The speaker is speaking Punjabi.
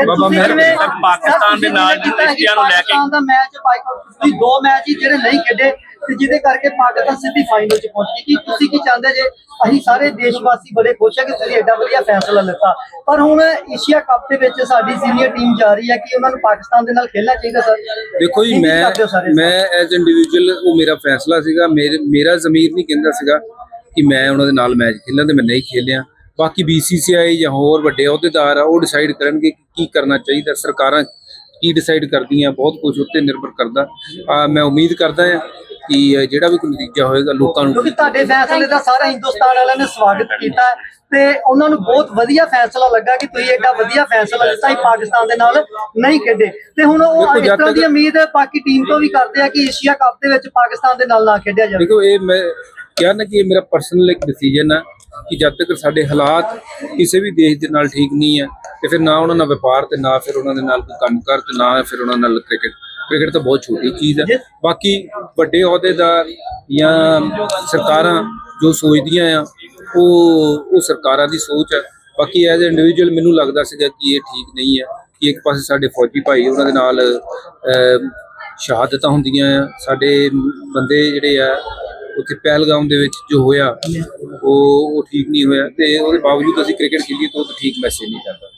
ਬਾਬਾ ਤੁਸੀਂ ਕਿਵੇਂ-। ਪਾਕਿਸਤਾਨ ਦੇ ਨਾਲ ਕਿਵੇਂ ਇੰਡੀਆ ਨੂੰ ਲੈ ਕੇ- ਪਾਕਿਸਤਾਨ ਦਾ ਮੈਚ ਬਾਈਕਾਟ ਤੁਸੀਂ ਦੋ ਮੈਚ ਹੀ ਜਿਹੜੇ ਨਹੀਂ ਖੇਡੇ ਤੇ ਜਿਹਦੇ ਕਰਕੇ ਪਾਕਿਸਤਾਨ ਸਿੱਧੀ ਫਾਈਨਲ 'ਚ ਪਹੁੰਚ ਗਈ। ਕੀ ਤੁਸੀਂ ਕੀ ਚਾਹੁੰਦੇ ਜੇ ਅਸੀਂ ਸਾਰੇ ਦੇਸ਼ ਵਾਸੀ ਬੜੇ ਖੁਸ਼ ਹੈ ਕਿ ਤੁਸੀਂ ਐਡਾ ਵਧੀਆ ਫੈਸਲਾ ਲਿੱਤਾ। ਪਰ ਹੁਣ ਏਸ਼ੀਆ ਕੱਪ ਦੇ ਵਿੱਚ ਸਾਡੀ ਸੀਨੀਅਰ ਟੀਮ ਜਾ ਰਹੀ ਹੈ ਕਿ ਉਹਨਾਂ ਨੂੰ ਪਾਕਿਸਤਾਨ ਦੇ ਨਾਲ ਖੇਡਣਾ ਚਾਹੀਦਾ ਸਰ? ਦੇਖੋ ਜੀ ਕੀ ਮੈਂ ਕਰਦੇ ਹੋ ਸਾਰੇ ਮੈਂ ਐਜ਼ ਇੰਡੀਵਿਜੂਅਲ ਉਹ ਮੇਰਾ ਫੈਸਲਾ ਸੀਗਾ। ਮੇਰੇ ਮੇਰਾ ਜ਼ਮੀਰ ਨਹੀਂ ਕਹਿੰਦਾ ਸੀਗਾ ਕਿ ਮੈਂ ਉਹਨਾਂ ਦੇ ਨਾਲ ਮੈਚ ਖੇਲਾਂ ਤੇ ਮੈਂ ਨਹੀਂ ਖੇਲਿਆ ਬਾਕੀ BCCI ਜਾਂ ਹੋਰ ਵੱਡੇ ਅਹੁਦੇਦਾਰ ਆ ਉਹ ਡਿਸਾਈਡ ਕਰਨਗੇ ਕਿ ਕੀ ਕਰਨਾ ਚਾਹੀਦਾ। ਸਰਕਾਰਾਂ ਕੀ ਡਿਸਾਈਡ ਕਰਦੀਆਂ ਬਹੁਤ ਕੁਝ ਉੱਤੇ ਨਿਰਭਰ ਕਰਦਾ। ਆ ਮੈਂ ਉਮੀਦ ਕਰਦਾ ਹਾਂ ਕਿ ਜਿਹੜਾ ਵੀ ਕੋਈ ਨਤੀਜਾ ਹੋਏਗਾ ਲੋਕਾਂ ਨੂੰ ਕਿਉਂਕਿ ਤੁਹਾਡੇ ਫੈਸਲੇ ਦਾ ਸਾਰਾ ਹਿੰਦੁਸਤਾਨ ਵਾਲਿਆਂ ਨੇ ਸਵਾਗਤ ਕੀਤਾ ਹੈ ਤੇ ਉਹਨਾਂ ਨੂੰ ਬਹੁਤ ਵਧੀਆ ਫੈਸਲਾ ਲੱਗਾ ਕਿ ਤੁਸੀਂ ਐਡਾ ਵਧੀਆ ਫੈਸਲਾ ਲਿੱਤਾ ਹੀ ਪਾਕਿਸਤਾਨ ਦੇ ਨਾਲ ਨਹੀਂ ਖੇਡੇ। ਤੇ ਹੁਣ ਉਹ ਇਸ ਤਰ੍ਹਾਂ ਦੀ ਉਮੀਦ ਬਾਕੀ ਟੀਮ ਤੋਂ ਵੀ ਕਰਦੇ ਆ ਕਿ ਏਸ਼ੀਆ ਕੱਪ ਦੇ ਵਿੱਚ ਪਾਕਿਸਤਾਨ ਦੇ ਨਾਲ ਨਾ ਖੇਡਿਆ ਜਾਵੇ। ਦੇਖੋ ਇਹ ਮੈਂ ਕਿਹਾ ਨਾ ਕਿ ਇਹ ਮੇਰਾ ਪਰਸਨਲ ਇੱਕ ਡਿਸੀਜਨ ਆ ਕਿ ਜਦ ਤੱਕ ਸਾਡੇ ਹਾਲਾਤ ਕਿਸੇ ਵੀ ਦੇਸ਼ ਦੇ ਨਾਲ ਠੀਕ ਨਹੀਂ ਹੈ ਤੇ ਫਿਰ ਨਾ ਉਹਨਾਂ ਨਾਲ ਵਪਾਰ ਤੇ ਨਾ ਫਿਰ ਉਹਨਾਂ ਦੇ ਨਾਲ ਕੋਈ ਕੰਮ ਕਰ ਤੇ ਨਾ ਫਿਰ ਉਹਨਾਂ ਨਾਲ ਕ੍ਰਿਕਟ। ਕ੍ਰਿਕਟ ਤਾਂ ਬਹੁਤ ਛੋਟੀ ਚੀਜ਼ ਹੈ ਬਾਕੀ ਵੱਡੇ ਅਹੁਦੇਦਾਰ ਜਾਂ ਸਰਕਾਰਾਂ ਜੋ ਸੋਚਦੀਆਂ ਆ, ਉਹ ਉਹ ਸਰਕਾਰਾਂ ਦੀ ਸੋਚ ਹੈ ਬਾਕੀ ਐਜ਼ ਇੰਡੀਵਿਜੂਅਲ ਮੈਨੂੰ ਲੱਗਦਾ ਸੀਗਾ ਕਿ ਇਹ ਠੀਕ ਨਹੀਂ ਹੈ ਕਿ ਇੱਕ ਪਾਸੇ ਸਾਡੇ ਫੌਜੀ ਭਾਈ ਉਹਨਾਂ ਦੇ ਨਾਲ ਸ਼ਹਾਦਤਾਂ ਹੁੰਦੀਆਂ ਆ। ਸਾਡੇ ਬੰਦੇ ਜਿਹੜੇ ਆ ਉੱਥੇ ਪਹਿਲਗਾਮ ਦੇ ਵਿੱਚ ਜੋ ਹੋਇਆ, ਉਹ ਉਹ ਠੀਕ ਨਹੀਂ ਹੋਇਆ ਤੇ ਉਹਦੇ ਬਾਵਜੂਦ ਅਸੀਂ ਕ੍ਰਿਕਟ ਖੇਲੀਏ ਤਾਂ ਉਹ ਠੀਕ ਮੈਸੇਜ ਨਹੀਂ ਕਰਦਾ।